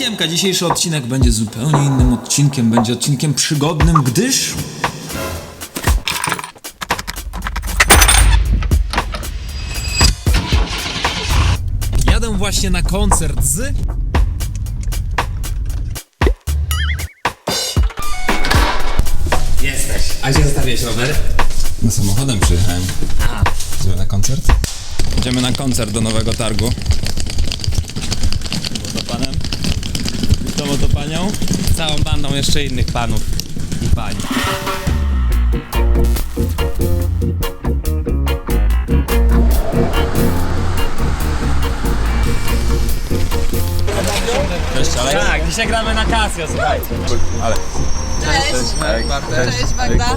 Siemka, dzisiejszy odcinek będzie zupełnie innym odcinkiem, będzie odcinkiem przygodnym, gdyż... Jadę właśnie na koncert z... Jesteś. A gdzie zostawiłeś rower? No samochodem przyjechałem. Idziemy na koncert? Idziemy na koncert do Nowego Targu. To panem? To to panią? Z całą bandą jeszcze innych panów i pań. Cześć, ale... Tak, dzisiaj gramy na Casio, słuchajcie. Cześć. Cześć, Magda.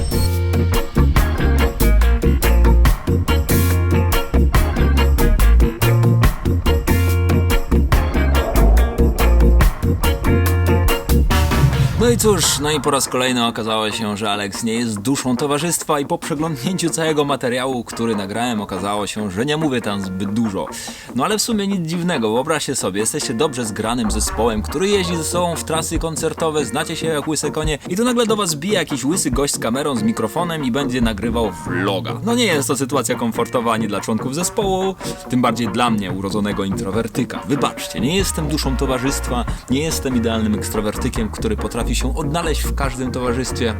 No i cóż, no i po raz kolejny okazało się, że Alex nie jest duszą towarzystwa i po przeglądnięciu całego materiału, który nagrałem, okazało się, że nie mówię tam zbyt dużo. No ale w sumie nic dziwnego, wyobraźcie sobie, jesteście dobrze zgranym zespołem, który jeździ ze sobą w trasy koncertowe, znacie się jak łyse konie i tu nagle do was bije jakiś łysy gość z kamerą, z mikrofonem i będzie nagrywał vloga. No nie jest to sytuacja komfortowa ani dla członków zespołu, tym bardziej dla mnie, urodzonego introwertyka. Wybaczcie, nie jestem duszą towarzystwa, nie jestem idealnym ekstrowertykiem, który potrafi się odnaleźć w każdym towarzystwie.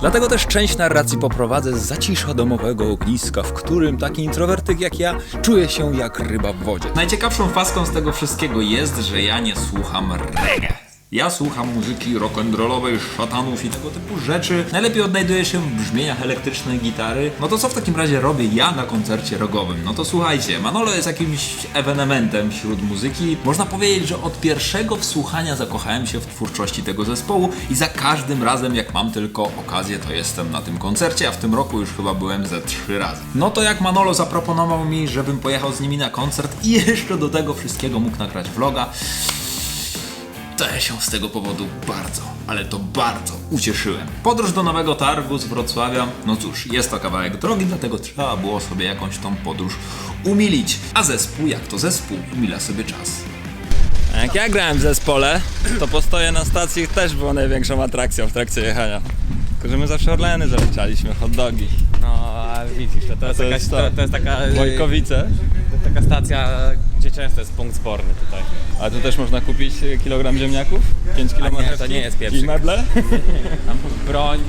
Dlatego też część narracji poprowadzę z zacisza domowego ogniska, w którym taki introwertyk jak ja czuje się jak ryba w wodzie. Najciekawszą faską z tego wszystkiego jest, że ja nie słucham reggae. Ja słucham muzyki rock'n'rollowej, szatanów i tego typu rzeczy. Najlepiej odnajduję się w brzmieniach elektrycznej gitary. No to co w takim razie robię ja na koncercie rogowym? No to słuchajcie, Manolo jest jakimś ewenementem wśród muzyki. Można powiedzieć, że od pierwszego wsłuchania zakochałem się w twórczości tego zespołu i za każdym razem jak mam tylko okazję, to jestem na tym koncercie, a w tym roku już chyba byłem ze trzy razy. No to jak Manolo zaproponował mi, żebym pojechał z nimi na koncert i jeszcze do tego wszystkiego mógł nagrać vloga, to ja się z tego powodu bardzo, ale to bardzo ucieszyłem. Podróż do Nowego Targu z Wrocławia, no cóż, jest to kawałek drogi, dlatego trzeba było sobie jakąś tą podróż umilić. A zespół, jak to zespół, umila sobie czas. Jak ja grałem w zespole, to postoje na stacji też było największą atrakcją w trakcie jechania. Tylko, że my zawsze Orleny zalecialiśmy, hot dogi. No, a widzisz, to, to, jest, to jakaś, jest to, to. to jest taka... Wojkowice. Taka stacja, gdzie często jest punkt zborny tutaj. A tu też można kupić kilogram ziemniaków? 5 km? nie, to nie jest pieprzyk. I meble? Tam broń.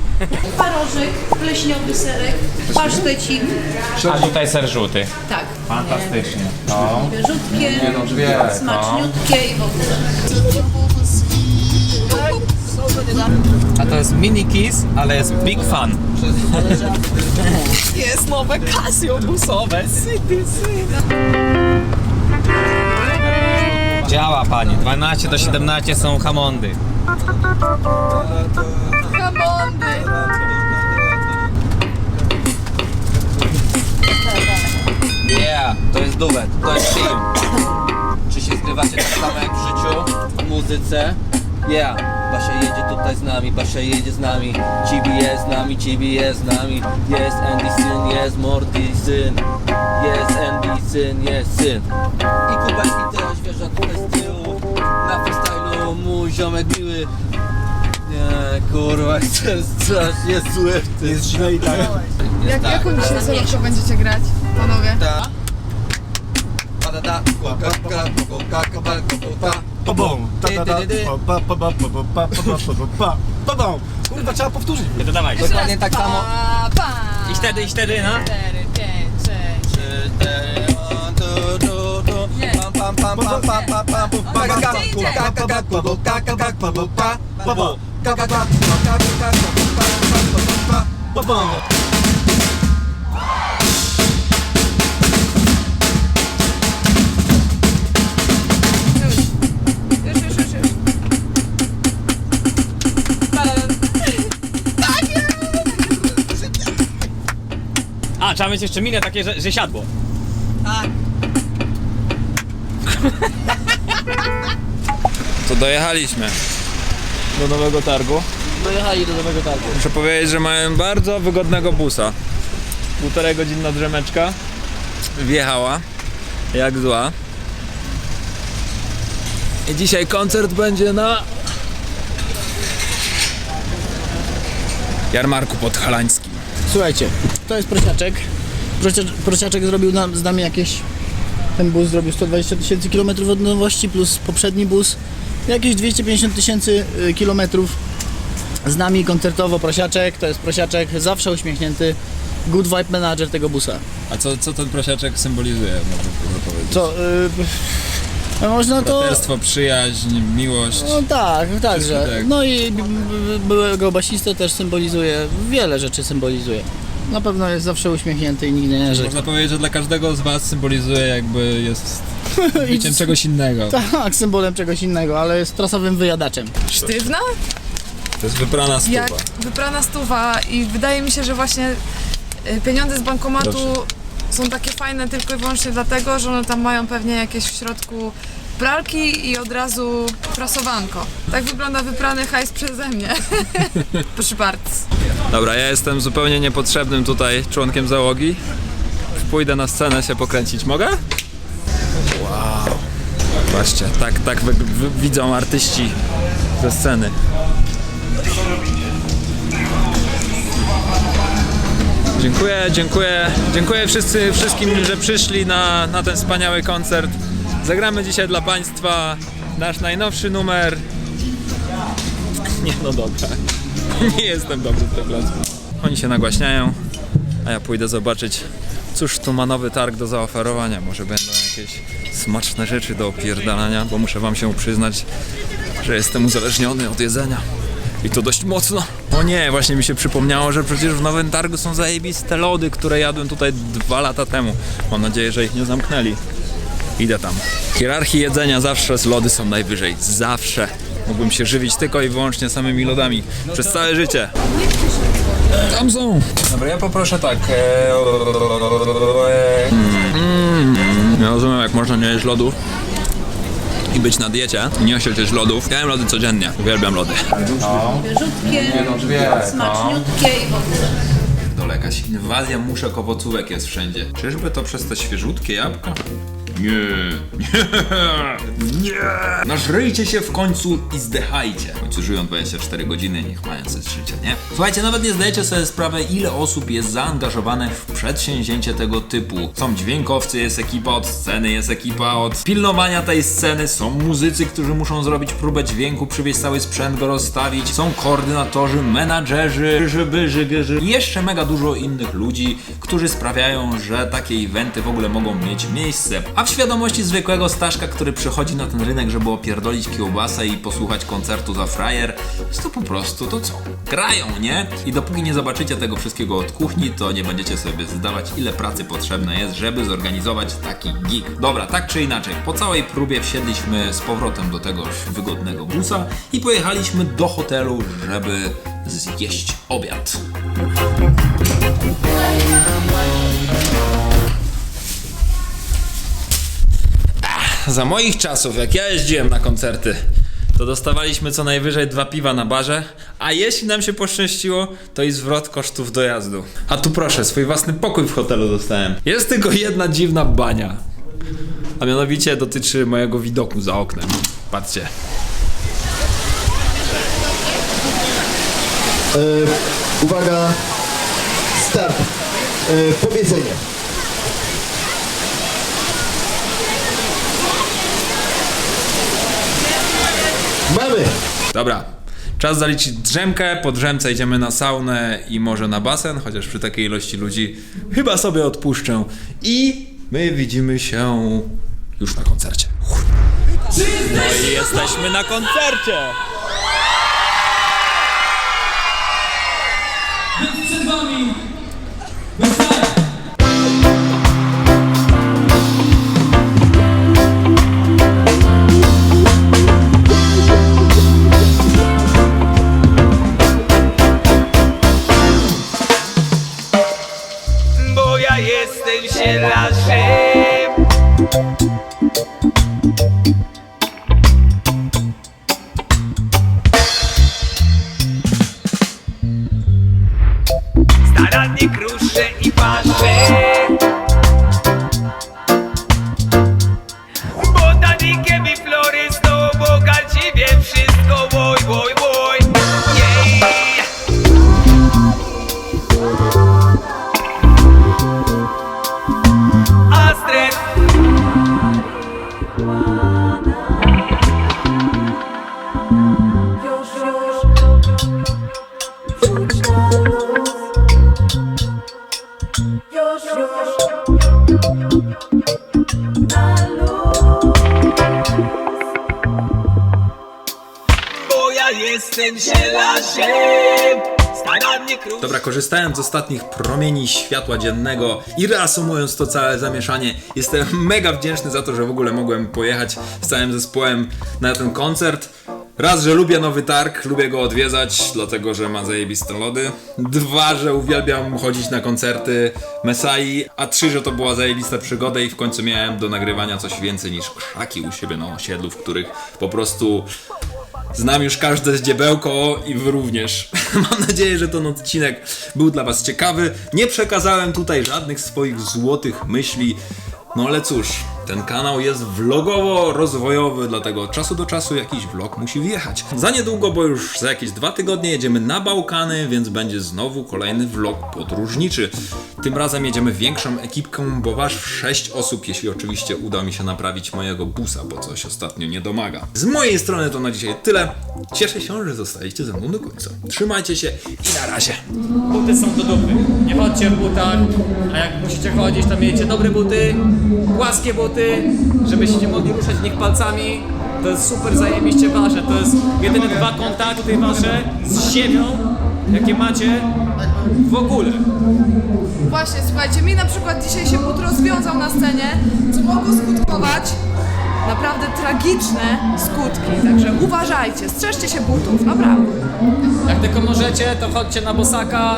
Twarożek, pleśniowy serek, pasztecik, A tutaj ser żółty. tak, Fantastycznie. No. rzutkie, smaczniutkie i w ogóle. A to jest mini kiss, ale jest big fan. Jest nowe Casio busowe. Syty. Działa pani. 12 do 17 są hamondy. Hamondy! Yeah, to jest duet, to jest film. Czy się zgrywacie tak samo jak w życiu, w muzyce? Yeah, Basia jedzie tutaj z nami, Basia jedzie z nami. Cibi jest z nami, Cibi jest z nami. Jest Andy syn, jest Morty syn. Jest Andy syn, jest syn. I kubelki też, wiesz, że tutaj z tyłu. Na freestylu mój ziomek miły. Nie, kurwa, to jest strasznie zły w tym. Jest źle i tak. Jak, jaką dzisiaj solówkę będziecie grać, panowie? Ta. Pa-da-da, kaka, kaka, kaka, kaka, Babą, ta Bobą! Kurwa, trzeba powtórzyć. To dawaj. Dokładnie tak samo. I wtedy, i wtedy, no. Cztery, pięć, sześć. Bobą! A, trzeba mieć jeszcze minę takie, że, że siadło. To dojechaliśmy do Nowego Targu. Dojechali do nowego targu. Muszę powiedzieć, że mają bardzo wygodnego busa. Półtorej godzinna drzemeczka. Wjechała. Jak zła. I dzisiaj koncert będzie na jarmarku podhalańskim. Słuchajcie, to jest prosiaczek. Prosia- Prosiaczek zrobił nam, z nami jakieś... Ten bus zrobił 120 tysięcy kilometrów od nowości plus poprzedni bus. Jakieś 250 tysięcy y, kilometrów z nami koncertowo prosiaczek. To jest prosiaczek zawsze uśmiechnięty. Good vibe manager tego busa. A co, co ten prosiaczek symbolizuje, można powiedzieć? Co? Yy, można to... Braterstwo, przyjaźń, miłość. No tak, także. tak. No i b- byłego basistę też symbolizuje, wiele rzeczy symbolizuje. Na pewno jest zawsze uśmiechnięty i nigdy nie narzeka. Można powiedzieć, że dla każdego z was symbolizuje jakby jest byciem czegoś innego. Tak, symbolem czegoś innego, ale jest trasowym wyjadaczem. Sztywna? To jest wyprana stuwa. Jak wyprana stuwa i wydaje mi się, że właśnie y, pieniądze z bankomatu Proszę. są takie fajne tylko i wyłącznie dlatego, że one tam mają pewnie jakieś w środku pralki i od razu prasowanko. Tak wygląda wyprany hajs przeze mnie. Proszę bardzo. Dobra, ja jestem zupełnie niepotrzebnym tutaj członkiem załogi. Pójdę na scenę się pokręcić. Mogę? Wow. Patrzcie, tak, tak widzą artyści ze sceny. Dziękuję, dziękuję, dziękuję wszyscy, wszystkim, że przyszli na, na ten wspaniały koncert. Zagramy dzisiaj dla Państwa nasz najnowszy numer. Nie no dobra. Nie jestem dobry w tym placu. Oni się nagłaśniają, a ja pójdę zobaczyć, cóż tu ma nowy targ do zaoferowania. Może będą jakieś smaczne rzeczy do opierdalania, bo muszę wam się przyznać, że jestem uzależniony od jedzenia. I to dość mocno. O nie, właśnie mi się przypomniało, że przecież w nowym targu są zajebiste lody, które jadłem tutaj dwa lata temu. Mam nadzieję, że ich nie zamknęli. Idę tam. W hierarchii jedzenia zawsze z lody są najwyżej. Zawsze. Mógłbym się żywić tylko i wyłącznie samymi lodami. Przez całe życie. Tam są. Dobra, ja poproszę tak. Mm. Ja rozumiem, jak można nie jeść lodów i być na diecie i nie jeść lodów. Ja jem lody codziennie. Uwielbiam lody. Świeżutkie, smaczniutkie i w ogóle. Dole jakaś inwazja muszek owocówek jest wszędzie. Czyżby to przez te świeżutkie jabłka? Nie, nie, nie! Nażryjcie się w końcu i zdechajcie. W końcu żyją 24 godziny, niech mają sens życia, nie? Słuchajcie, nawet nie zdajecie sobie sprawy, ile osób jest zaangażowanych w przedsięwzięcie tego typu. Są dźwiękowcy, jest ekipa od sceny, jest ekipa od pilnowania tej sceny, są muzycy, którzy muszą zrobić próbę dźwięku, przywieźć cały sprzęt, go rozstawić, są koordynatorzy, menadżerzy, żeby, żeby. I jeszcze mega dużo innych ludzi, którzy sprawiają, że takie eventy w ogóle mogą mieć miejsce. A w świadomości zwykłego Staszka, który przychodzi na ten rynek, żeby opierdolić kiełbasę i posłuchać koncertu za frajer, jest to po prostu to co? Grają, nie? I dopóki nie zobaczycie tego wszystkiego od kuchni, to nie będziecie sobie zdawać, ile pracy potrzebne jest, żeby zorganizować taki gig. Dobra, tak czy inaczej, po całej próbie wsiedliśmy z powrotem do tegoż wygodnego busa i pojechaliśmy do hotelu, żeby zjeść obiad. Za moich czasów, jak ja jeździłem na koncerty, to dostawaliśmy co najwyżej dwa piwa na barze, a jeśli nam się poszczęściło, to i zwrot kosztów dojazdu. A tu proszę, swój własny pokój w hotelu dostałem. Jest tylko jedna dziwna bania. A mianowicie dotyczy mojego widoku za oknem. Patrzcie. Uwaga, start. E, powiedzenie. Dobra. Czas zaliczyć drzemkę, po drzemce idziemy na saunę i może na basen, chociaż przy takiej ilości ludzi chyba sobie odpuszczę. I my widzimy się już na koncercie. No i jesteśmy na koncercie! Kruszę Dobra, korzystając z ostatnich promieni światła dziennego i reasumując to całe zamieszanie, jestem mega wdzięczny za to, że w ogóle mogłem pojechać z całym zespołem na ten koncert. Raz, że lubię nowy targ, lubię go odwiedzać, dlatego że ma zajebiste lody. Dwa, że uwielbiam chodzić na koncerty Mesai. A trzy, że to była zajebista przygoda i w końcu miałem do nagrywania coś więcej niż krzaki u siebie na osiedlu, w których po prostu Znam już każde zdziebełko i wy również. Mam nadzieję, że ten odcinek był dla was ciekawy. Nie przekazałem tutaj żadnych swoich złotych myśli. No ale cóż, ten kanał jest vlogowo-rozwojowy, dlatego od czasu do czasu jakiś vlog musi wjechać. Za niedługo, bo już za jakieś dwa tygodnie jedziemy na Bałkany, więc będzie znowu kolejny vlog podróżniczy. Tym razem jedziemy większą ekipką, bo wasz sześć osób, jeśli oczywiście uda mi się naprawić mojego busa, bo coś ostatnio nie domaga. Z mojej strony to na dzisiaj tyle. Cieszę się, że zostaliście ze mną do końca. Trzymajcie się i na razie. Buty są do dupy. Nie chodźcie w butach, a jak musicie chodzić, to miejcie dobre buty, płaskie buty, żebyście mogli ruszać w nich palcami. To jest super zajebiście wasze. To jest jedyne dwa kontakty wasze z ziemią, jakie macie w ogóle. Właśnie, słuchajcie, mi na przykład dzisiaj się but rozwiązał na scenie, co mogło skutkować naprawdę tragiczne skutki. Także uważajcie, strzeżcie się butów, naprawdę. Jak tylko możecie, to chodźcie na bosaka,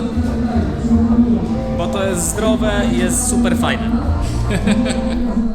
bo to jest zdrowe i jest super fajne.